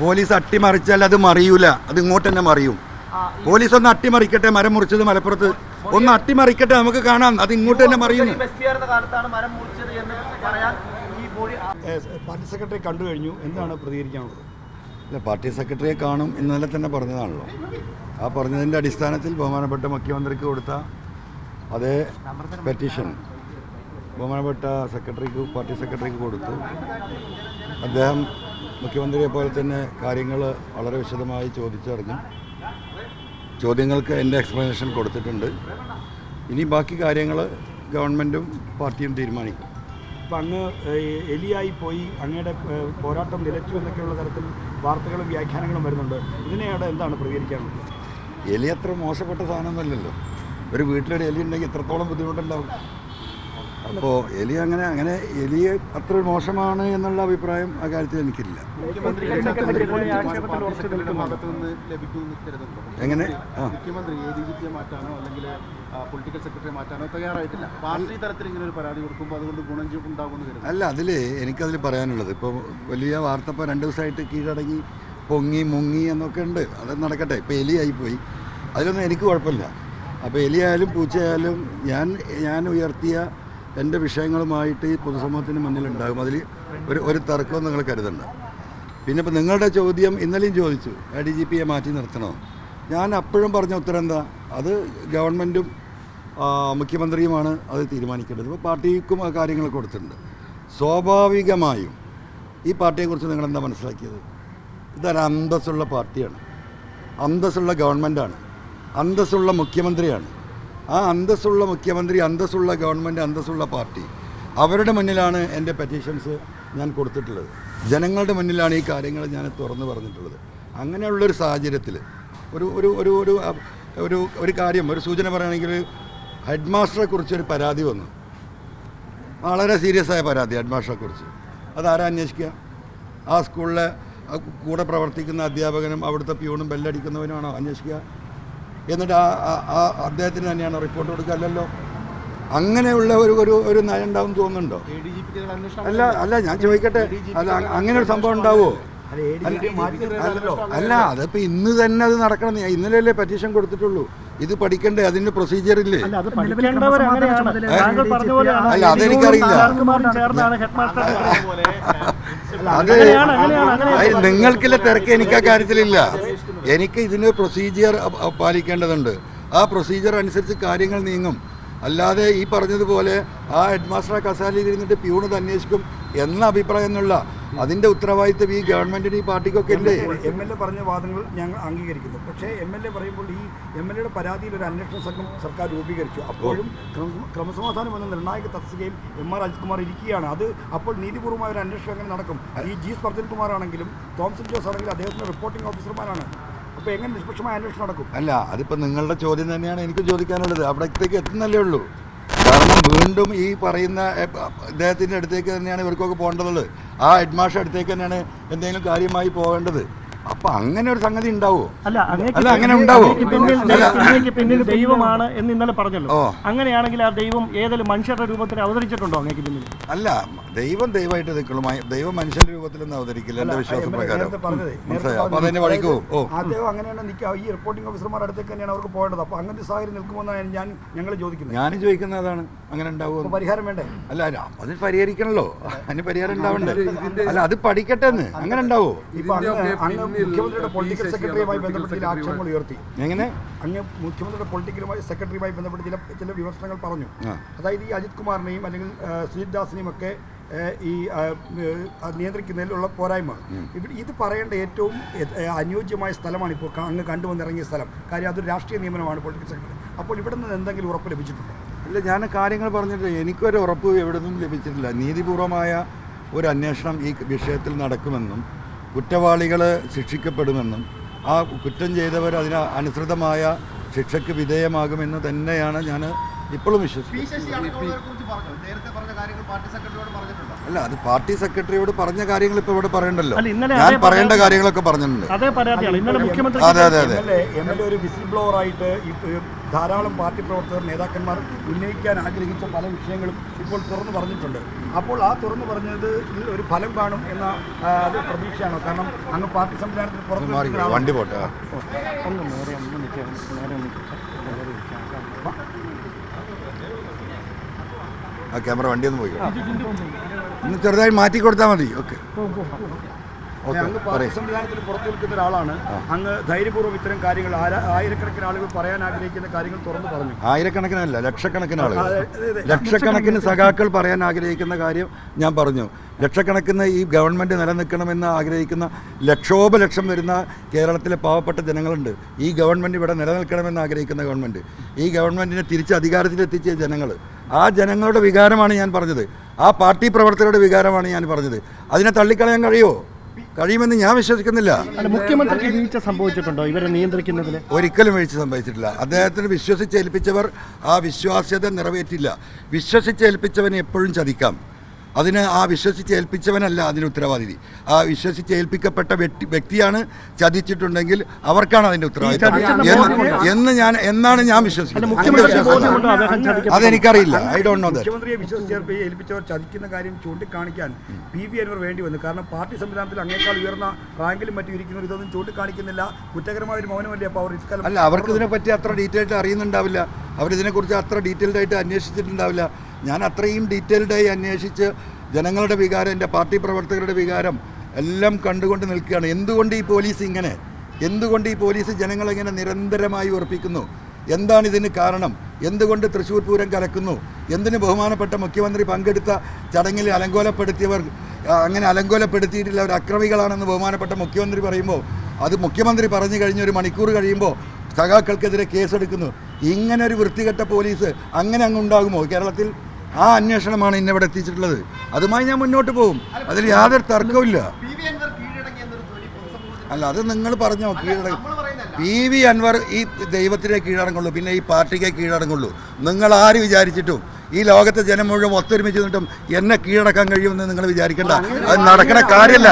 Police അട്ടിമറിച്ചാൽ അത് മറിയൂല. അത് ഇങ്ങോട്ട് തന്നെ മറിയും. പോലീസ് ഒന്ന് അട്ടിമറിക്കട്ടെ മരം മുറിച്ചത് മലപ്പുറത്ത്. ഒന്ന് അട്ടിമറിക്കട്ടെ നമുക്ക് കാണാം. അത് ഇങ്ങോട്ട് തന്നെ മറിയുന്നു. പാർട്ടി സെക്രട്ടറി കണ്ടു കഴിഞ്ഞു. എന്താണ് പ്രതികരിക്കാനുള്ളത്? അല്ല പാർട്ടി സെക്രട്ടറിയെ കാണും ഇന്നലെ തന്നെ പറഞ്ഞതാണല്ലോ. ആ പറഞ്ഞതിന്റെ അടിസ്ഥാനത്തിൽ ബഹുമാനപ്പെട്ട മുഖ്യമന്ത്രിക്ക് കൊടുത്ത അതേ പെറ്റീഷൻ. ബഹുമാനപ്പെട്ട സെക്രട്ടറിക്ക് പാർട്ടി സെക്രട്ടറിക്ക് കൊടുത്തു. അദ്ദേഹം മുഖ്യമന്ത്രിയെ പോലെ തന്നെ കാര്യങ്ങൾ വളരെ വിശദമായി ചോദിച്ചറിഞ്ഞു. ചോദ്യങ്ങൾക്ക് എന്റെ എക്സ്പ്ലനേഷൻ കൊടുത്തിട്ടുണ്ട്. ഇനി ബാക്കി കാര്യങ്ങൾ ഗവൺമെന്റും പാർട്ടിയും തീരുമാനിക്കും. അപ്പം അങ്ങ് എലിയായി പോയി അങ്ങയുടെ പോരാട്ടം നിലച്ചു എന്നൊക്കെയുള്ള തരത്തിൽ വാർത്തകളും വ്യാഖ്യാനങ്ങളും വരുന്നുണ്ട്. ഇതിനെയാണ് എന്താണ് പ്രതികരിക്കാനുള്ളത്? എലി അത്ര മോശപ്പെട്ട സാധനമൊന്നുമല്ലല്ലോ. ഒരു വീട്ടിലൊരു എലി ഉണ്ടെങ്കിൽ എത്രത്തോളം ബുദ്ധിമുട്ടുണ്ടാവും? അപ്പോൾ എലി അങ്ങനെ അങ്ങനെ എലി അത്ര മോശമാണ് എന്നുള്ള അഭിപ്രായം ആ കാര്യത്തിൽ എനിക്കില്ല. എങ്ങനെ? ആ. മുഖ്യമന്ത്രി എ ഡി ജി പിയെ മാറ്റാനോ അല്ലെങ്കിൽ പൊളിറ്റിക്കൽ സെക്രട്ടറി മാറ്റാനോ തയ്യാറായിട്ടില്ല. പാർട്ടി തലത്തിൽ ഇങ്ങനെ ഒരു പരാതി കൊടുക്കുമ്പോൾ അതുകൊണ്ട് ഗുണം ഉണ്ടാകുമെന്ന് അല്ല അതിൽ എനിക്കതിൽ പറയാനുള്ളത്. ഇപ്പോൾ വലിയ വാർത്ത ഇപ്പോൾ രണ്ട് ദിവസമായിട്ട് കീഴടങ്ങി പൊങ്ങി മുങ്ങി എന്നൊക്കെ ഉണ്ട്. അത് നടക്കട്ടെ. ഇപ്പോൾ എലിയായിപ്പോയി അതിലൊന്നും എനിക്ക് കുഴപ്പമില്ല. അപ്പോൾ എലിയായാലും പൂച്ചയായാലും ഞാൻ ഞാൻ ഉയർത്തിയ എന്റെ വിഷയങ്ങളുമായിട്ട് ഈ പൊതുസമൂഹത്തിന് മുന്നിലുണ്ടാകും. അതിൽ ഒരു ഒരു തർക്കവും നിങ്ങൾ കരുതണ്ട. പിന്നെ ഇപ്പോൾ നിങ്ങളുടെ ചോദ്യം ഇന്നലെയും ചോദിച്ചു എ ഡി ജി പിയെ മാറ്റി നിർത്തണോ? ഞാൻ അപ്പോഴും പറഞ്ഞ ഉത്തരം എന്താ? അത് ഗവൺമെന്റും മുഖ്യമന്ത്രിയുമാണ് അത് തീരുമാനിക്കേണ്ടത്. ഇപ്പോൾ പാർട്ടിക്കും ആ കാര്യങ്ങൾ കൊടുത്തിട്ടുണ്ട്. സ്വാഭാവികമായും ഈ പാർട്ടിയെക്കുറിച്ച് നിങ്ങളെന്താ മനസ്സിലാക്കിയത്? ഇതൊരു അന്തസ്സുള്ള പാർട്ടിയാണ്. അന്തസ്സുള്ള ഗവൺമെന്റാണ്. അന്തസ്സുള്ള മുഖ്യമന്ത്രിയാണ്. ആ അന്തസ്സുള്ള മുഖ്യമന്ത്രി അന്തസ്സുള്ള ഗവൺമെന്റ് അന്തസ്സുള്ള പാർട്ടി. അവരുടെ മുന്നിലാണ് എന്റെ പെറ്റീഷൻസ് ഞാൻ കൊടുത്തിട്ടുള്ളത്. ജനങ്ങളുടെ മുന്നിലാണ് ഈ കാര്യങ്ങൾ ഞാൻ തുറന്നു പറഞ്ഞിട്ടുള്ളത്. അങ്ങനെയുള്ളൊരു സാഹചര്യത്തിൽ ഒരു ഒരു ഒരു ഒരു ഒരു ഒരു കാര്യം ഒരു സൂചന പറയുകയാണെങ്കിൽ ഹെഡ് മാസ്റ്ററെ കുറിച്ചൊരു പരാതി വന്നു. വളരെ സീരിയസ് ആയ പരാതി ഹെഡ് മാസ്റ്ററെ കുറിച്ച് അതാരാ അന്വേഷിക്കുക? ആ സ്കൂളിലെ കൂടെ പ്രവർത്തിക്കുന്ന അധ്യാപകനും അവിടുത്തെ പ്യൂണും ബെല്ലടിക്കുന്നവനുമാണോ അന്വേഷിക്കുക? എന്നിട്ട് ആ ആ- അദ്ദേഹത്തിന് തന്നെയാണ് റിപ്പോർട്ട് കൊടുക്കുക. അല്ലല്ലോ. അങ്ങനെയുള്ള ഒരു ഒരു ഒരു നയം ഉണ്ടാവും തോന്നുന്നുണ്ടോ? അല്ല അല്ല ഞാൻ ചോദിക്കട്ടെ. അല്ല അങ്ങനെ ഒരു സംഭവം ഉണ്ടാവുമോ അല്ല അതിപ്പോ ഇന്ന് തന്നെ അത് നടക്കണം. ഇന്നലെയല്ലേ പെറ്റീഷൻ കൊടുത്തിട്ടുള്ളൂ. ഇത് പഠിക്കണ്ടേ? അതിന്റെ പ്രൊസീജിയർ ഇല്ലേ? അത് പഠിക്കേണ്ടവർ അങ്ങനെയാണ്. താങ്കൾ പറഞ്ഞ പോലെയാണ് അല്ല, അതെനിക്കറിയില്ല. അത് നിങ്ങൾക്കില്ല തിരക്ക് എനിക്ക് ആ കാര്യത്തിലില്ല. എനിക്ക് ഇതിന് പ്രൊസീജിയർ പാലിക്കേണ്ടതുണ്ട്. ആ പ്രൊസീജിയർ അനുസരിച്ച് കാര്യങ്ങൾ നീങ്ങും. അല്ലാതെ ഈ പറഞ്ഞതുപോലെ ആ ഹെഡ് മാസ്റ്റർ കസാലയിൽ ഇരുന്നിട്ട് പ്യൂണത് അന്വേഷിക്കും എന്ന അഭിപ്രായം എന്നുള്ള അതിന്റെ ഉത്തരവാദിത്വം ഈ ഗവൺമെന്റിന് ഈ പാർട്ടിക്കൊക്കെ ഇല്ലേ? എം എൽ എ പറഞ്ഞ വാദങ്ങൾ ഞങ്ങൾ അംഗീകരിക്കുന്നു. പക്ഷേ എം എൽ എ പറയുമ്പോൾ ഈ എം എൽ എയുടെ പരാതിയിൽ ഒരു അന്വേഷണ സംഘം സർക്കാർ രൂപീകരിച്ചു. അപ്പോഴും ക്രമ- ക്രമസമാധാനം എന്ന നിർണായക തസ്തികയിൽ എം ആർ അജിത്കുമാർ ഇരിക്കുകയാണ്. അത് അപ്പോൾ നീതിപൂർവമായ ഒരു അന്വേഷണം എങ്ങനെ നടക്കും. ഈ ജി സ്പർജൻ കുമാറാണെങ്കിലും തോംസൺ ജോസ് ആണെങ്കിലും അദ്ദേഹത്തിന്റെ റിപ്പോർട്ടിംഗ് ഓഫീസർമാരാണ് അപ്പോൾ എങ്ങനെ നടക്കും? അല്ല അതിപ്പോ നിങ്ങളുടെ ചോദ്യം തന്നെയാണ് എനിക്ക് ചോദിക്കാനുള്ളത്. അവിടത്തേക്ക് എത്തുന്നല്ലേ ഉള്ളൂ. കാരണം വീണ്ടും ഈ പറയുന്ന അദ്ദേഹത്തിന്റെ അടുത്തേക്ക് തന്നെയാണ് ഇവർക്കൊക്കെ പോകേണ്ടതുള്ളത്. ആ ഹെഡ് മാഷ അടുത്തേക്ക് തന്നെയാണ് എന്തെങ്കിലും കാര്യമായി പോകേണ്ടത്. അപ്പം അങ്ങനെ ഒരു സംഗതി ഉണ്ടാവോ? അല്ല അല്ല, അങ്ങനെ ഉണ്ടാവോ? പിന്നിൽ ദൈവമാണ് എന്ന് ഇന്നലെ പറഞ്ഞല്ലോ. അങ്ങനെയാണെങ്കിൽ ആ ദൈവം ഏതെങ്കിലും മനുഷ്യരുടെ രൂപത്തിൽ അവതരിച്ചിട്ടുണ്ടോ അങ്ങനെ പിന്നിൽ? അല്ല ദൈവം ദൈവമായിട്ട് നിൽക്കുള്ളൂ ദൈവം മനുഷ്യന്റെ രൂപത്തിലൊന്നും അവതരിക്കില്ല. എന്റെ വിശ്വാസം പ്രകാരം? പറഞ്ഞത് അതിന്റെ വഴിക്ക്? അദ്ദേഹം അങ്ങനെയാണ് നിൽക്കുക. ഈ റിപ്പോർട്ടിംഗ് ഓഫീസർമാരുടെ അടുത്തേക്ക് തന്നെയാണ് അവർക്ക് പോകേണ്ടത്. അപ്പോൾ അങ്ങനത്തെ സാഹചര്യം നിൽക്കുമെന്നാണ് ഞാൻ ഞങ്ങൾ ചോദിക്കുന്നത്. ഞാൻ ചോദിക്കുന്നത് അതാണ്. അങ്ങനെ ഉണ്ടാവുമോ പരിഹാരം വേണ്ടേ? അല്ല അല്ല, അതിന് പരിഹരിക്കണല്ലോ. അതിന് പരിഹാരം ഉണ്ടാവണ്ടേ? അല്ല അത് പഠിക്കട്ടെ എന്ന് അങ്ങനെ ഉണ്ടാവോ? ഇപ്പൊ അങ്ങ് മുഖ്യമന്ത്രിയുടെ പൊളിറ്റിക്കൽ സെക്രട്ടറിയുമായി ബന്ധപ്പെട്ട് ചില ആക്ഷേപങ്ങൾ ഉയർത്തി. എങ്ങനെ? അങ്ങ് മുഖ്യമന്ത്രിയുടെ പൊളിറ്റിക്കലുമായി സെക്രട്ടറിയുമായി ബന്ധപ്പെട്ട് ചില ചില വിമർശനങ്ങൾ പറഞ്ഞു. അതായത് ഈ അജിത് കുമാറിനെയും അല്ലെങ്കിൽ സുജിത് ദാസിനെയും ഒക്കെ ഈ നിയന്ത്രിക്കുന്നതിലുള്ള പോരായ്മ. ഇവിടെ ഇത് പറയേണ്ട ഏറ്റവും അനുയോജ്യമായ സ്ഥലമാണ് ഇപ്പോൾ അങ്ങ് കണ്ടുവന്നിറങ്ങിയ സ്ഥലം. കാര്യം അതൊരു രാഷ്ട്രീയ നിയമനമാണ് പൊളിറ്റിക്കൽ സെക്രട്ടറി അപ്പോൾ ഇവിടെ നിന്ന് എന്തെങ്കിലും ഉറപ്പ് ലഭിച്ചിട്ടുണ്ടോ? അല്ല ഞാൻ കാര്യങ്ങൾ പറഞ്ഞിട്ട് എനിക്കൊരു ഉറപ്പ് എവിടെ നിന്നും ലഭിച്ചിട്ടില്ല. നീതിപൂർവമായ ഒരു അന്വേഷണം ഈ വിഷയത്തിൽ നടക്കുമെന്നും കുറ്റവാളികൾ ശിക്ഷിക്കപ്പെടുമെന്നും ആ കുറ്റം ചെയ്തവർ അതിന് അനുസൃതമായ ശിക്ഷയ്ക്ക് വിധേയമാകുമെന്ന് തന്നെയാണ് ഞാൻ ഇപ്പോഴും വിശ്വസിക്കും. ശശി അടക്കമുള്ളവരെ നേരത്തെ പറഞ്ഞ കാര്യങ്ങൾ പാർട്ടി സെക്രട്ടറിയോട് പറഞ്ഞിട്ടുണ്ടോ? അല്ല അത് പാർട്ടി സെക്രട്ടറിയോട് പറഞ്ഞ കാര്യങ്ങൾ ഇപ്പൊ ഇവിടെ പറയണ്ടല്ലോ. ഞാൻ പറയേണ്ട കാര്യങ്ങളൊക്കെ പറഞ്ഞിട്ടുണ്ട്. അതേ ഇന്നലെ മുഖ്യമന്ത്രി അതെ അതെ എം എൽ എ ഒരു വിസിൽ ബ്ലോവർ ആയിട്ട് ധാരാളം പാർട്ടി പ്രവർത്തകർ നേതാക്കന്മാർ ഉന്നയിക്കാൻ ആഗ്രഹിച്ച പല വിഷയങ്ങളും ഇപ്പോൾ തുറന്നു പറഞ്ഞിട്ടുണ്ട്. അപ്പോൾ ആ തുറന്നു പറഞ്ഞത് ഇതിൽ ഒരു ഫലം കാണും എന്ന അത് പ്രതീക്ഷയാണോ? കാരണം അങ്ങ് പാർട്ടി സംവിധാനത്തിന് പുറത്ത് മാറി വണ്ടി പോട്ടെ. ഒന്ന് നേരെ ഒന്ന് നിൽക്കാം നേരെ ഒന്ന് നിൽക്കാം. നേരെ നിൽക്കാം. ആ ക്യാമറ വണ്ടിയൊന്നും പോയി ഒന്ന് ചെറുതായി മാറ്റി കൊടുത്താൽ മതി. ഓക്കെ. അങ്ങ് പാർട്ടി സംവിധാനത്തിന് പുറത്തു നിൽക്കുന്ന ഒരാളാണ്. അങ്ങ് ധൈര്യപൂർവം ഇത്തരം കാര്യങ്ങൾ ആയിരക്കണക്കിന് ആളുകൾ പറയാൻ ആഗ്രഹിക്കുന്ന കാര്യങ്ങൾ തുറന്നു പറഞ്ഞു. ആയിരക്കണക്കിനല്ല ലക്ഷക്കണക്കിന് ആളുകൾ. ലക്ഷക്കണക്കിന് സഖാക്കൾ പറയാൻ ആഗ്രഹിക്കുന്ന കാര്യം ഞാൻ പറഞ്ഞു. ലക്ഷക്കണക്കിന് ഈ ഗവൺമെന്റ് നിലനിൽക്കണമെന്ന് ആഗ്രഹിക്കുന്ന ലക്ഷോപലക്ഷം വരുന്ന കേരളത്തിലെ പാവപ്പെട്ട ജനങ്ങളുണ്ട്. ഈ ഗവൺമെന്റ് ഇവിടെ നിലനിൽക്കണമെന്ന് ആഗ്രഹിക്കുന്ന ഗവൺമെന്റ് ഈ ഗവൺമെന്റിനെ തിരിച്ച് അധികാരത്തിലെത്തിച്ച ജനങ്ങൾ. ആ ജനങ്ങളുടെ വികാരമാണ് ഞാൻ പറഞ്ഞത്. ആ പാർട്ടി പ്രവർത്തകരുടെ വികാരമാണ് ഞാൻ പറഞ്ഞത്. അതിനെ തള്ളിക്കളയാൻ കഴിയുമോ? കഴിയുമെന്ന് ഞാൻ വിശ്വസിക്കുന്നില്ല. മുഖ്യമന്ത്രിക്ക് വീഴ്ച സംഭവിച്ചിട്ടുണ്ടോ? ഇവരെ നിയന്ത്രിക്കുന്നതിൽ ഒരിക്കലും വീഴ്ച സംഭവിച്ചിട്ടില്ല. അദ്ദേഹത്തിന് വിശ്വസിച്ചേൽപ്പിച്ചവർ ആ വിശ്വാസ്യത നിറവേറ്റില്ല. വിശ്വസിച്ചേൽപ്പിച്ചവനെ എപ്പോഴും ചതിക്കാം. അതിന് ആ വിശ്വസിച്ച് ഏൽപ്പിച്ചവനല്ല അതിന് ഉത്തരവാദിതി. ആ വിശ്വസിച്ച് ഏൽപ്പിക്കപ്പെട്ട വ്യക്തി വ്യക്തിയാണ് ചതിച്ചിട്ടുണ്ടെങ്കിൽ അവർക്കാണ് അതിന്റെ ഉത്തരവാദിത്വം. എന്ന് എന്ന് ഞാൻ എന്നാണ് ഞാൻ വിശ്വസിക്കുന്നത്. അതെനിക്കറിയില്ല. ഐ ഡോണ്ട് നോ മുഖ്യമന്ത്രിയെ വിശ്വസിച്ച് ഏൽപ്പിച്ചവർ ചതിക്കുന്ന കാര്യം ചൂണ്ടിക്കാണിക്കാൻ പി വി അൻവർ വേണ്ടി വന്നു. കാരണം പാർട്ടി സംവിധാനത്തിൽ അങ്ങേക്കാൾ ഉയർന്ന റാങ്കിലും മറ്റും ഇരിക്കുന്നവർ ഇതൊന്നും ചൂണ്ടിക്കാണിക്കുന്നില്ല. കുറ്റകരമായ ഒരു മൗനമല്ലേ അപ്പോൾ അവർ ഇക്കാലം അല്ല അവർക്ക് ഇതിനെപ്പറ്റി അത്ര ഡീറ്റെയിൽഡ് അറിയുന്നുണ്ടാവില്ല. അവരിതിനെക്കുറിച്ച് അത്ര ഡീറ്റെയിൽഡ് ആയിട്ട് അന്വേഷിച്ചിട്ടുണ്ടാവില്ല. ഞാൻ അത്രയും ഡീറ്റെയിൽഡായി അന്വേഷിച്ച് ജനങ്ങളുടെ വികാരം എന്റെ പാർട്ടി പ്രവർത്തകരുടെ വികാരം എല്ലാം കണ്ടുകൊണ്ട് നിൽക്കുകയാണ്. എന്തുകൊണ്ട് ഈ പോലീസ് ഇങ്ങനെ? എന്തുകൊണ്ട് ഈ പോലീസ് ജനങ്ങളെങ്ങനെ നിരന്തരമായി ഉറപ്പിക്കുന്നു? എന്താണ് ഇതിന് കാരണം? എന്തുകൊണ്ട് തൃശ്ശൂർ പൂരം കലക്കുന്നു? എന്തിന് ബഹുമാനപ്പെട്ട മുഖ്യമന്ത്രി പങ്കെടുത്ത ചടങ്ങിൽ അലങ്കോലപ്പെടുത്തിയവർ അങ്ങനെ അലങ്കോലപ്പെടുത്തിയിട്ടില്ല അവർ അക്രമികളാണെന്ന് ബഹുമാനപ്പെട്ട മുഖ്യമന്ത്രി പറയുമ്പോൾ അത് മുഖ്യമന്ത്രി പറഞ്ഞു കഴിഞ്ഞ ഒരു മണിക്കൂർ കഴിയുമ്പോൾ സഖാക്കൾക്കെതിരെ കേസെടുക്കുന്നു. ഇങ്ങനെ ഒരു വൃത്തികെട്ട പോലീസ് അങ്ങനെ അങ്ങ് ഉണ്ടാകുമോ? കേരളത്തിൽ ആ അന്വേഷണമാണ് ഇന്നിവിടെ എത്തിച്ചിട്ടുള്ളത്. അതുമായി ഞാൻ മുന്നോട്ട് പോകും. അതിൽ യാതൊരു തർക്കവുമില്ല അല്ല അത് നിങ്ങൾ പറഞ്ഞോ കീഴടങ്ങി. പി വി അൻവർ ഈ ദൈവത്തിനെ കീഴടങ്ങുള്ളൂ പിന്നെ ഈ പാർട്ടിക്കെ കീഴടങ്ങുള്ളൂ. നിങ്ങൾ ആര് വിചാരിച്ചിട്ടും ഈ ലോകത്തെ ജനം മുഴുവൻ ഒത്തൊരുമിച്ച് നിന്നിട്ടും എന്നെ കീഴടക്കാൻ കഴിയുമെന്ന് നിങ്ങൾ വിചാരിക്കണ്ട. അത് നടക്കണ കാര്യമല്ല.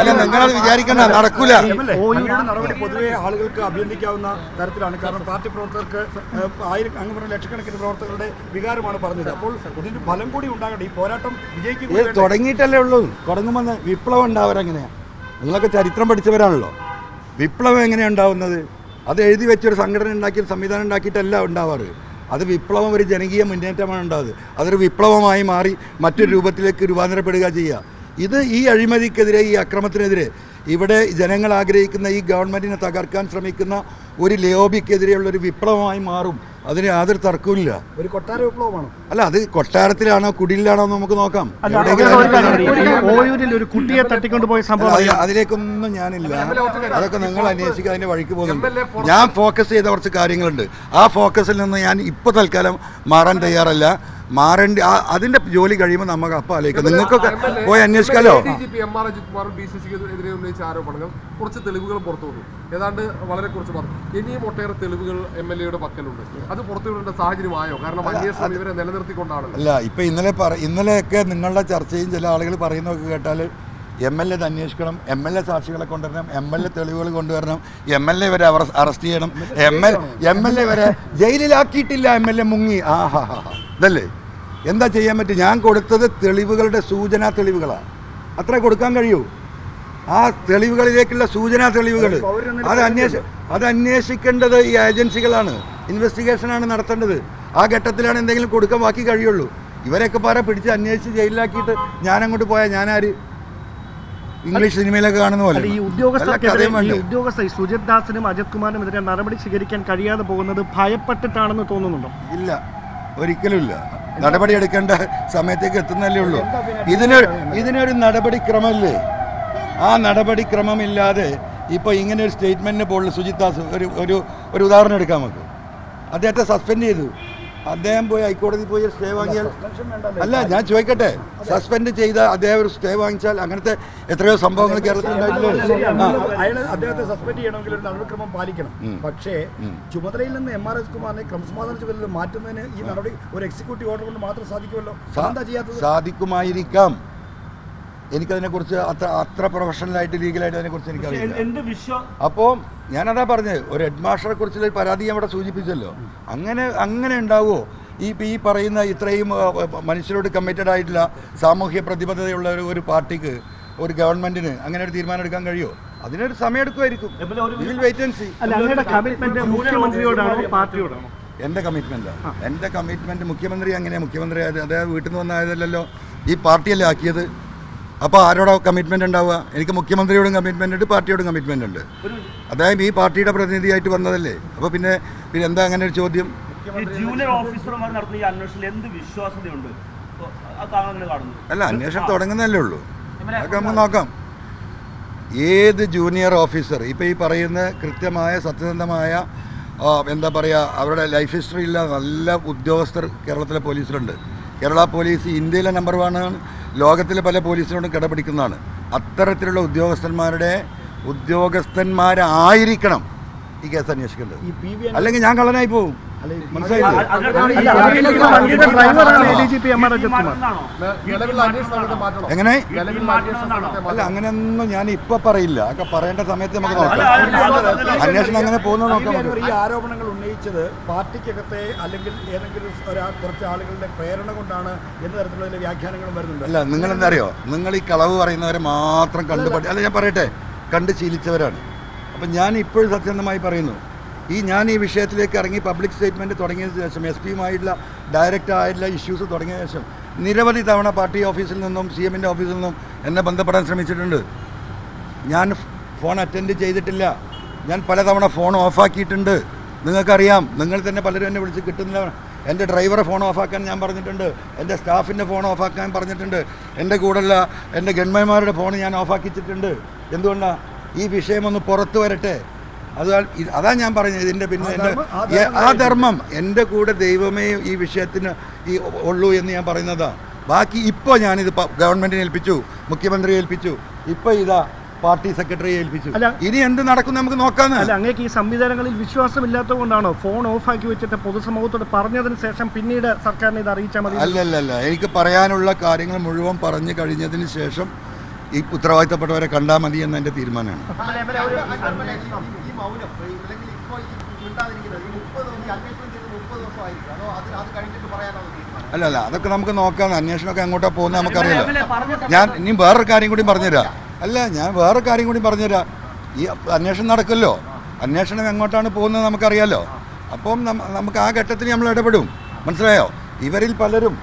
അല്ല നിങ്ങളത് വിചാരിക്കണ്ട നടക്കൂല. നടപടി പൊതുവെ ആളുകൾക്ക് അഭിനന്ദിക്കാവുന്ന തരത്തിലാണ്. കാരണം പാർട്ടി പ്രവർത്തകർക്ക് ആയിരം അങ്ങ് പറഞ്ഞ ലക്ഷക്കണക്കിന് പ്രവർത്തകരുടെ വികാരമാണ് പറഞ്ഞത്. അപ്പോൾ ഇതിന്റെ ഫലം കൂടി ഉണ്ടാകട്ടെ. ഈ പോരാട്ടം വിജയിക്കും തുടങ്ങിയിട്ടല്ലേ ഉള്ളൂ. തുടങ്ങുമെന്ന് വിപ്ലവം ഉണ്ടാവരെങ്ങനെയാണ് നിങ്ങളൊക്കെ ചരിത്രം പഠിച്ചവരാണല്ലോ. വിപ്ലവം എങ്ങനെയാണ് ഉണ്ടാവുന്നത്? അത് എഴുതി വെച്ചൊരു സംഘടന ഉണ്ടാക്കി സംവിധാനം ഉണ്ടാക്കിയിട്ടല്ല ഉണ്ടാവാറ്. അത് വിപ്ലവം ഒരു ജനകീയ മുന്നേറ്റമാണ് ഉണ്ടാകുന്നത് അതൊരു വിപ്ലവമായി മാറി മറ്റൊരു രൂപത്തിലേക്ക് രൂപാന്തരപ്പെടുക ചെയ്യുക. ഇത് ഈ അഴിമതിക്കെതിരെ ഈ അക്രമത്തിനെതിരെ ഇവിടെ ജനങ്ങൾ ആഗ്രഹിക്കുന്ന ഈ ഗവൺമെന്റിനെ തകർക്കാൻ ശ്രമിക്കുന്ന ഒരു ലോബിക്കെതിരെയുള്ള ഒരു വിപ്ലവമായി മാറും. അതിന് യാതൊരു തർക്കവുമില്ല. ഒരു കൊട്ടാര വിപ്ലവമാണ്? അല്ല അത് കൊട്ടാരത്തിലാണോ കുടിലാണോ എന്ന് നമുക്ക് നോക്കാം. അല്ല ഒരു കുട്ടിയെ തട്ടിക്കൊണ്ട് പോയ സംഭവം അതിലേക്കൊന്നും ഞാനില്ല. അതൊക്കെ നിങ്ങൾ അന്വേഷിക്കുക അതിന്റെ വഴിക്ക് പോകുന്നുണ്ട്. ഞാൻ ഫോക്കസ് ചെയ്ത കുറച്ച് കാര്യങ്ങളുണ്ട്. ആ ഫോക്കസിൽ നിന്ന് ഞാൻ ഇപ്പോൾ തൽക്കാലം മാറാൻ തയ്യാറല്ല. മാറേണ്ട അതിന്റെ ജോലി കഴിയുമ്പോൾ നമുക്ക് അപ്പം ആലോചിക്കാം. നിങ്ങൾക്കൊക്കെ പോയി അന്വേഷിക്കാലോ? എം ആർ അജിത് കുമാറും ബി സി ഉന്നയിച്ച ആരോപണങ്ങൾ കുറച്ച് തെളിവുകൾ പുറത്തു വന്നു. ഏതാണ്ട് വളരെ കുറച്ച് പറഞ്ഞു. ഇനിയും ഒട്ടേറെ തെളിവുകൾ എം എൽ എയുടെ പക്കലുണ്ട്. അത് പുറത്തുവിടേണ്ട സാഹചര്യമായോ? കാരണം അന്വേഷണം ഇവരെ നിലനിർത്തിക്കൊണ്ടാണ്. അല്ല ഇപ്പൊ ഇന്നലെ ഇന്നലെയൊക്കെ നിങ്ങളുടെ ചർച്ചയും ചില ആളുകൾ പറയുന്നതൊക്കെ കേട്ടാൽ എം എൽ എ അന്വേഷിക്കണം എം എൽ എ സാക്ഷികളെ കൊണ്ടുവരണം എം എൽ എ തെളിവുകൾ കൊണ്ടുവരണം എം എൽ എ വരെ അവർ അറസ്റ്റ് ചെയ്യണം M L M L A വരെ ജയിലിലാക്കിയിട്ടില്ല എം എൽ എ മുങ്ങി. ആ ഹാ ഹാ. ഇതല്ലേ? എന്താ ചെയ്യാൻ പറ്റും? ഞാൻ കൊടുത്തത് തെളിവുകളുടെ സൂചനാ തെളിവുകളാണ്. അത്ര കൊടുക്കാൻ കഴിയൂ. ആ തെളിവുകളിലേക്കുള്ള സൂചനാ തെളിവുകൾ അത് അന്വേഷ അത് അന്വേഷിക്കേണ്ടത് ഈ ഏജൻസികളാണ്. ഇൻവെസ്റ്റിഗേഷനാണ് നടത്തേണ്ടത്. ആ ഘട്ടത്തിലാണ് എന്തെങ്കിലും കൊടുക്കാൻ ബാക്കി കഴിയുള്ളൂ. ഇവരൊക്കെ പാറ പിടിച്ച് അന്വേഷിച്ച് ജയിലിലാക്കിയിട്ട് ഞാനങ്ങോട്ട് പോയാൽ ഞാനാര്? ഇംഗ്ലീഷ് സിനിമയിലൊക്കെ കാണുന്ന പോലെ. ഈ ഉദ്യോഗസ്ഥ സുജിത് ദാസിനും അജിത് കുമാറിനും എതിരെ നടപടി സ്വീകരിക്കാൻ കഴിയാതെ പോകുന്നത് ഭയപ്പെട്ടിട്ടാണെന്ന് തോന്നുന്നുണ്ടോ? ഇല്ല. ഒരിക്കലും ഇല്ല. നടപടി എടുക്കേണ്ട സമയത്തേക്ക് എത്തുന്നല്ലേ ഉള്ളൂ. ഇതിനൊരു ഇതിനൊരു നടപടിക്രമമില്ലേ ആ നടപടിക്രമമില്ലാതെ ഇപ്പോൾ ഇങ്ങനെ ഒരു സ്റ്റേറ്റ്മെന്റിന് പോലുള്ള സുജിത് ദാസ് ഒരു ഒരു ഒരു ഉദാഹരണം എടുക്കാം നമുക്ക്. അദ്ദേഹത്തെ സസ്പെൻഡ് ചെയ്തു. അദ്ദേഹം പോയി ഹൈക്കോടതി പോയി സ്റ്റേ വാങ്ങിയാൽ അല്ല ഞാൻ ചോദിക്കട്ടെ. സസ്പെൻഡ് ചെയ്ത അദ്ദേഹം ഒരു സ്റ്റേ വാങ്ങിച്ചാൽ അങ്ങനത്തെ എത്രയോ സംഭവങ്ങൾ കേരളത്തിൽ അദ്ദേഹത്തെ സസ്പെൻഡ് ചെയ്യണമെങ്കിൽ ഒരു നടപടിക്രമം പാലിക്കണം. പക്ഷേ ചുമതലയിൽ നിന്ന് എം ആർ എസ് കുമാറിനെ ക്രമസമാധാന ചുമതല മാറ്റുന്നതിന് ഈ നടപടി ഒരു എക്സിക്യൂട്ടീവ് ഓർഡർ കൊണ്ട് മാത്രം സാധിക്കുമല്ലോ? സാധിക്കുമായിരിക്കാം. എനിക്കതിനെക്കുറിച്ച് അത്ര അത്ര പ്രൊഫഷണലായിട്ട് ലീഗലായിട്ട് അതിനെക്കുറിച്ച് എനിക്കറിയില്ല. അപ്പോൾ ഞാനതാ പറഞ്ഞത് ഒരു ഹെഡ് മാസ്റ്ററെ കുറിച്ചുള്ള ഒരു പരാതി ഞാൻ അവിടെ സൂചിപ്പിച്ചല്ലോ. അങ്ങനെ അങ്ങനെ ഉണ്ടാവുമോ ഈ ഈ പറയുന്ന ഇത്രയും മനുഷ്യരോട് കമ്മിറ്റഡ് ആയിട്ടുള്ള സാമൂഹ്യ പ്രതിബദ്ധതയുള്ള ഒരു ഒരു പാർട്ടിക്ക് ഒരു ഗവൺമെന്റിന് അങ്ങനെ ഒരു തീരുമാനം എടുക്കാൻ കഴിയുമോ അതിനൊരു സമയം എടുക്കുമായിരിക്കും വെയിറ്റ് ആൻഡ് അല്ല അങ്ങയുടെ കമ്മിറ്റ്മെന്റ് മുഖ്യമന്ത്രിയോടാണോ പാർട്ടിയോടാണോ? എന്റെ കമ്മിറ്റ്മെന്റ് എന്റെ കമ്മിറ്റ്മെന്റ് മുഖ്യമന്ത്രി അങ്ങനെ മുഖ്യമന്ത്രി അതായത് അദ്ദേഹം വീട്ടിൽ നിന്ന് വന്നായതല്ലോ ഈ പാർട്ടിയല്ലേ ആക്കിയത്? അപ്പോൾ ആരോടോ കമ്മിറ്റ്മെന്റ് ഉണ്ടാവുക? എനിക്ക് മുഖ്യമന്ത്രിയോടും കമ്മിറ്റ്മെന്റ് ഉണ്ട് പാർട്ടിയോടും കമ്മിറ്റ്മെന്റ് ഉണ്ട്. അതായത് ഈ പാർട്ടിയുടെ പ്രതിനിധിയായിട്ട് വന്നതല്ലേ? അപ്പോൾ പിന്നെ പിന്നെ എന്താ അങ്ങനെ ഒരു ചോദ്യം? ഈ ജൂനിയർ ഓഫീസർമാർ നടത്തുന്ന ഈ അന്വേഷണത്തിൽ എന്ത് അല്ല അന്വേഷണം തുടങ്ങുന്നതല്ലേ ഉള്ളൂ. അതൊക്കെ നമുക്ക് നോക്കാം. ഏത് ജൂനിയർ ഓഫീസർ ഇപ്പോൾ ഈ പറയുന്ന കൃത്യമായ സത്യസന്ധമായ എന്താ പറയുക അവരുടെ ലൈഫ് ഹിസ്റ്ററിയില്ല നല്ല ഉദ്യോഗസ്ഥർ കേരളത്തിലെ പോലീസിലുണ്ട്. കേരള പോലീസ് ഇന്ത്യയിലെ നമ്പർ വൺ ആണ്. ലോകത്തിലെ പല പോലീസിനോടും കിടപിടിക്കുന്നതാണ്. അത്തരത്തിലുള്ള ഉദ്യോഗസ്ഥന്മാരുടെ ഉദ്യോഗസ്ഥന്മാരായിരിക്കണം ഈ കേസ് അന്വേഷിക്കേണ്ടത് അല്ലെങ്കിൽ ഞാൻ കള്ളനായി പോകും. എങ്ങനെ? അല്ല അങ്ങനെയൊന്നും ഞാൻ ഇപ്പൊ പറയില്ല. ഒക്കെ പറയേണ്ട സമയത്ത് നമുക്ക് നോക്കാം. അന്വേഷണം അങ്ങനെ പോകുന്ന നോക്കാം. ഈ ആരോപണങ്ങൾ ഉന്നയിച്ചത് പാർട്ടിക്കകത്തെ അല്ലെങ്കിൽ ഏതെങ്കിലും ഒരാൾ കുറച്ച് ആളുകളുടെ പ്രേരണ കൊണ്ടാണ് എന്ന തരത്തിലുള്ള ചില വ്യാഖ്യാനങ്ങളും വരുന്നുണ്ട്. അല്ല നിങ്ങൾ എന്താ അറിയോ നിങ്ങൾ ഈ കളവ് പറയുന്നവരെ മാത്രം കണ്ടു അല്ല ഞാൻ പറയട്ടെ. കണ്ട് ശീലിച്ചവരാണ്. അപ്പം ഞാൻ ഇപ്പോഴും സത്യസന്ധമായി പറയുന്നു. ഈ ഞാൻ ഈ വിഷയത്തിലേക്ക് ഇറങ്ങി പബ്ലിക് സ്റ്റേറ്റ്മെന്റ് തുടങ്ങിയതിന് ശേഷം എസ് പിയുമായിട്ടുള്ള ഡയറക്റ്റ് ആയിട്ടുള്ള ഇഷ്യൂസ് തുടങ്ങിയ ശേഷം നിരവധി തവണ പാർട്ടി ഓഫീസിൽ നിന്നും സി എമ്മിന്റെ ഓഫീസിൽ നിന്നും എന്നെ ബന്ധപ്പെടാൻ ശ്രമിച്ചിട്ടുണ്ട്. ഞാൻ ഫോൺ അറ്റൻഡ് ചെയ്തിട്ടില്ല. ഞാൻ പലതവണ ഫോൺ ഓഫാക്കിയിട്ടുണ്ട് നിങ്ങൾക്കറിയാം നിങ്ങൾ തന്നെ പലരും എന്നെ വിളിച്ച് കിട്ടുന്നില്ല. എന്റെ ഡ്രൈവറെ ഫോൺ ഓഫാക്കാൻ ഞാൻ പറഞ്ഞിട്ടുണ്ട്. എന്റെ സ്റ്റാഫിന്റെ ഫോൺ ഓഫാക്കാൻ പറഞ്ഞിട്ടുണ്ട്. എന്റെ കൂടെയുള്ള എന്റെ ഗൺമാന്മാരുടെ ഫോൺ ഞാൻ ഓഫാക്കിച്ചിട്ടുണ്ട് എന്തുകൊണ്ടാണ് ഈ വിഷയമൊന്ന് പുറത്തു വരട്ടെ. അത് അതാ ഞാൻ പറഞ്ഞത്. ഇതിന്റെ പിന്നെ ആ എന്റെ ധർമ്മം- ആ ധർമ്മം എന്റെ കൂടെ ദൈവമേ ഈ വിഷയത്തിന് ഈ ഉള്ളൂ എന്ന് ഞാൻ പറയുന്നതാണ് ബാക്കി ഇപ്പോൾ ഞാനിത് ഗവൺമെന്റിനെ ഏൽപ്പിച്ചു മുഖ്യമന്ത്രിയെ ഏൽപ്പിച്ചു ഇപ്പോൾ ഇതാ പാർട്ടി സെക്രട്ടറിയെ ഏൽപ്പിച്ചു. ഇനി എന്ത് നടക്കും നമുക്ക് നോക്കാന്ന്. അല്ല അങ്ങേക്ക് ഈ സംവിധാനങ്ങളിൽ വിശ്വാസമില്ലാത്തത് കൊണ്ടാണോ ഫോൺ ആക്കി വെച്ചിട്ട് പൊതുസമൂഹത്തോട് പറഞ്ഞതിന് ശേഷം പിന്നീട് സർക്കാരിനെ ഇത് അറിയിച്ചാൽ മതി? അല്ല അല്ല അല്ല എനിക്ക് പറയാനുള്ള കാര്യങ്ങൾ മുഴുവൻ പറഞ്ഞു കഴിഞ്ഞതിന് ശേഷം ഈ ഉത്തരവാദിത്തപ്പെട്ടവരെ കണ്ടാൽ മതി എന്ന എന്റെ തീരുമാനമാണ്. അല്ല അല്ല അതൊക്കെ നമുക്ക് നോക്കാം അന്വേഷണമൊക്കെ എങ്ങോട്ടാ പോകുന്നത് നമുക്കറിയില്ല. ഞാൻ ഇനി വേറൊരു കാര്യം കൂടി പറഞ്ഞുതരാം. അല്ല ഞാൻ വേറെ കാര്യം കൂടി പറഞ്ഞുതരാം. ഈ അന്വേഷണം നടക്കുമല്ലോ അന്വേഷണം എങ്ങോട്ടാണ് പോകുന്നത് നമുക്കറിയാലോ. അപ്പം നമുക്ക് ആ ഘട്ടത്തിൽ നമ്മൾ ഇടപെടും. മനസ്സിലായോ? ഇവരിൽ പലരും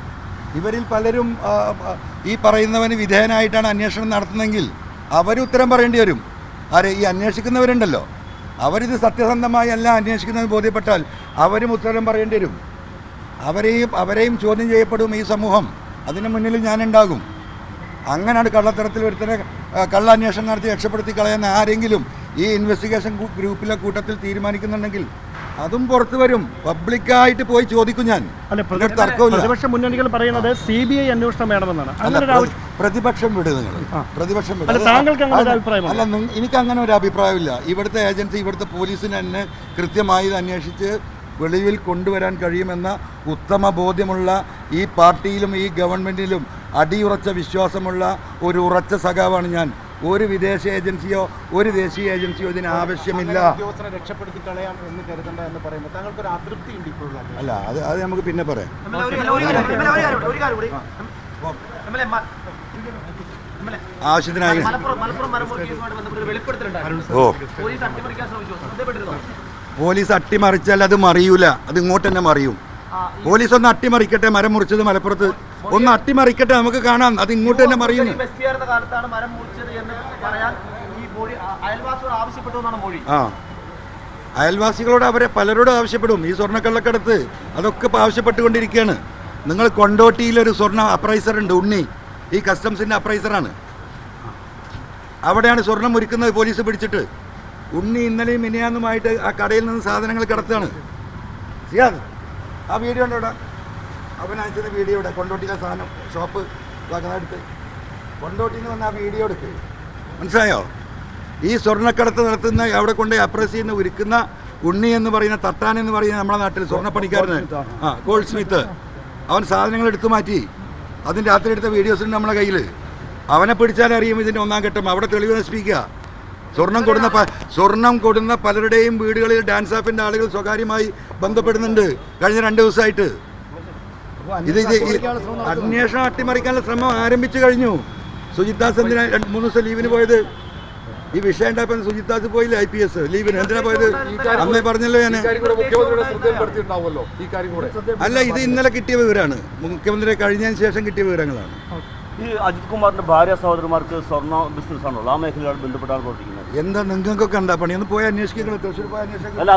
ഇവരിൽ പലരും ഈ പറയുന്നവന് വിധേയനായിട്ടാണ് അന്വേഷണം നടത്തുന്നതെങ്കിൽ അവർ ഉത്തരം പറയേണ്ടി വരും. ആരെ ഈ അന്വേഷിക്കുന്നവരുണ്ടല്ലോ. അവരിത് സത്യസന്ധമായി അല്ല അന്വേഷിക്കുന്നത് ബോധ്യപ്പെട്ടാൽ അവരും ഉത്തരം പറയേണ്ടി വരും. അവരെയും അവരെയും ചോദ്യം ചെയ്യപ്പെടും ഈ സമൂഹം. അതിന് മുന്നിൽ ഞാനുണ്ടാകും. അങ്ങനെയാണ് കള്ളത്തരത്തിൽ ഒരുത്തരെ ആ, കള്ള അന്വേഷണം നടത്തി രക്ഷപ്പെടുത്തി കളയുന്ന ആരെങ്കിലും ഈ ഇൻവെസ്റ്റിഗേഷൻ ഗ്രൂ- ഗ്രൂപ്പിലെ കൂട്ടത്തിൽ തീരുമാനിക്കുന്നുണ്ടെങ്കിൽ അതും പുറത്തു വരും. പബ്ലിക്കായിട്ട് പോയി ചോദിക്കും ഞാൻ. പ്രതിപക്ഷ മുന്നണികൾ പറയുന്നത് സി ബി ഐ അന്വേഷണം വേണമെന്നാണ്. പ്രതിപക്ഷം വിട് നിങ്ങൾ. പ്രതിപക്ഷം അല്ല, എനിക്ക് അങ്ങനെ ഒരു അഭിപ്രായമില്ല. ഇവിടുത്തെ ഏജൻസി ഇവിടുത്തെ പോലീസിന് തന്നെ കൃത്യമായി അന്വേഷിച്ച് വെളിവിൽ കൊണ്ടുവരാൻ കഴിയുമെന്ന ഉത്തമ ബോധ്യമുള്ള ഈ പാർട്ടിയിലും ഈ ഗവൺമെന്റിലും അടിയുറച്ച വിശ്വാസമുള്ള ഒരു ഉറച്ച സഖാവാണ് ഞാൻ. ഒരു വിദേശ ഏജൻസിയോ ഒരു ദേശീയ ഏജൻസിയോ ഇതിന് ആവശ്യമില്ല. ഉദ്യോഗസ്ഥരെ രക്ഷപ്പെടുത്തി കളയാം എന്ന് കരുതണ്ട എന്ന് പറയുമ്പോൾ താങ്കൾക്ക് ഒരു അതൃപ്തി ഉണ്ട് ഇപ്പോഴുള്ള അല്ല അത് അത് നമുക്ക് പിന്നെ പറയാം. ആവശ്യത്തിനായി ഓ. പോലീസ് അട്ടിമറിച്ചാൽ അത് മറിയൂല. അത് ഇങ്ങോട്ട് തന്നെ മറിയും. പോലീസ് ഒന്ന് അട്ടിമറിക്കട്ടെ മരം മുറിച്ചത് മലപ്പുറത്ത്. ഒന്ന് അട്ടിമറിക്കട്ടെ നമുക്ക് കാണാം. അത് ഇങ്ങോട്ട് തന്നെ മറിയുന്നു. ഈ ആ, അയൽവാസികളോട് അവരെ പലരോടും ആവശ്യപ്പെടും. ഈ സ്വർണക്കള്ളക്കടത്ത് അതൊക്കെ ഇപ്പോൾ ആവശ്യപ്പെട്ടുകൊണ്ടിരിക്കുകയാണ്. നിങ്ങൾ കൊണ്ടോട്ടിയിലൊരു സ്വർണ അപ്രൈസർ ഉണ്ട് ഉണ്ണി. ഈ കസ്റ്റംസിന്റെ അപ്രൈസറാണ് അവിടെയാണ് സ്വർണം ഒരുക്കുന്നത് പോലീസ് പിടിച്ചിട്ട്. ഉണ്ണി ഇന്നലെയും മിനിയാന്നുമായിട്ട് ആ കടയിൽ നിന്ന് സാധനങ്ങൾ കിടത്താണ് സിയാദ് ആ വീഡിയോ ഉണ്ട് ഇവിടെ അവൻ അയച്ചത് വീഡിയോ ഇവിടെ കൊണ്ടോട്ടിയിലെ സാധനം ഷോപ്പ് ഇതാക്കുന്നടുത്ത് കൊണ്ടോട്ടിയിൽ നിന്ന് വന്ന ആ വീഡിയോ എടുക്ക്. മനസ്സിലായോ? ഈ സ്വർണക്കടത്ത് നടത്തുന്ന അവിടെ കൊണ്ട് അപ്രസ് ചെയ്യുന്ന ഉരുക്കുന്ന ഉണ്ണി എന്ന് പറയുന്ന തട്ടാൻ എന്ന് പറയുന്ന നമ്മുടെ നാട്ടിൽ സ്വർണപ്പണിക്കാരന് ആ ഗോൾഡ് സ്മിത്ത്. അവൻ സാധനങ്ങൾ എടുത്തു മാറ്റി. അതിന് രാത്രി എടുത്ത വീഡിയോസ് ഉണ്ട് നമ്മുടെ കയ്യിൽ അവനെ പിടിച്ചാൽ അറിയും ഇതിന്റെ ഒന്നാം ഘട്ടം. അവിടെ തെളിവ് നശിപ്പിക്കുക സ്വർണം കൊടുന്ന സ്വർണം കൊടുന്ന പലരുടെയും വീടുകളിൽ ഡാൻസ് ആപ്പിന്റെ ആളുകൾ സ്വകാര്യമായി ബന്ധപ്പെടുന്നുണ്ട് കഴിഞ്ഞ രണ്ട് ദിവസമായിട്ട്. ഇത്. അന്വേഷണം അട്ടിമറിക്കാനുള്ള ശ്രമം ആരംഭിച്ചു കഴിഞ്ഞു. സുജിത്ദാസ് എന്തിനാ രണ്ട് മൂന്ന് ദിവസം ലീവിന് പോയത്? ഈ വിഷയം ഉണ്ടായപ്പോൾ സുജിത്താസ് പോയില്ലേ ഐ പി എസ് ലീവിന് എന്തിനാ പോയത്? അന്നേ പറഞ്ഞല്ലോ ഞാൻ അല്ല ഇത് ഇന്നലെ കിട്ടിയ വിവരമാണ് മുഖ്യമന്ത്രി കഴിഞ്ഞതിന് ശേഷം കിട്ടിയ വിവരങ്ങളാണ്. ഈ അജിത് കുമാറിന്റെ ഭാര്യ സഹോദരന്മാർക്ക് സ്വർണ ബിസിനസ് ആണല്ലോ ആ മേഖലയോട് ബന്ധപ്പെട്ടാണ് പ്രവർത്തിക്കുന്നത്. എന്താ നിങ്ങൾക്കൊക്കെ എന്താ പണി? ഒന്ന് പോയി അന്വേഷിക്കുന്നത് തൃശ്ശൂർ പോയി അന്വേഷിക്കുന്നത് അല്ല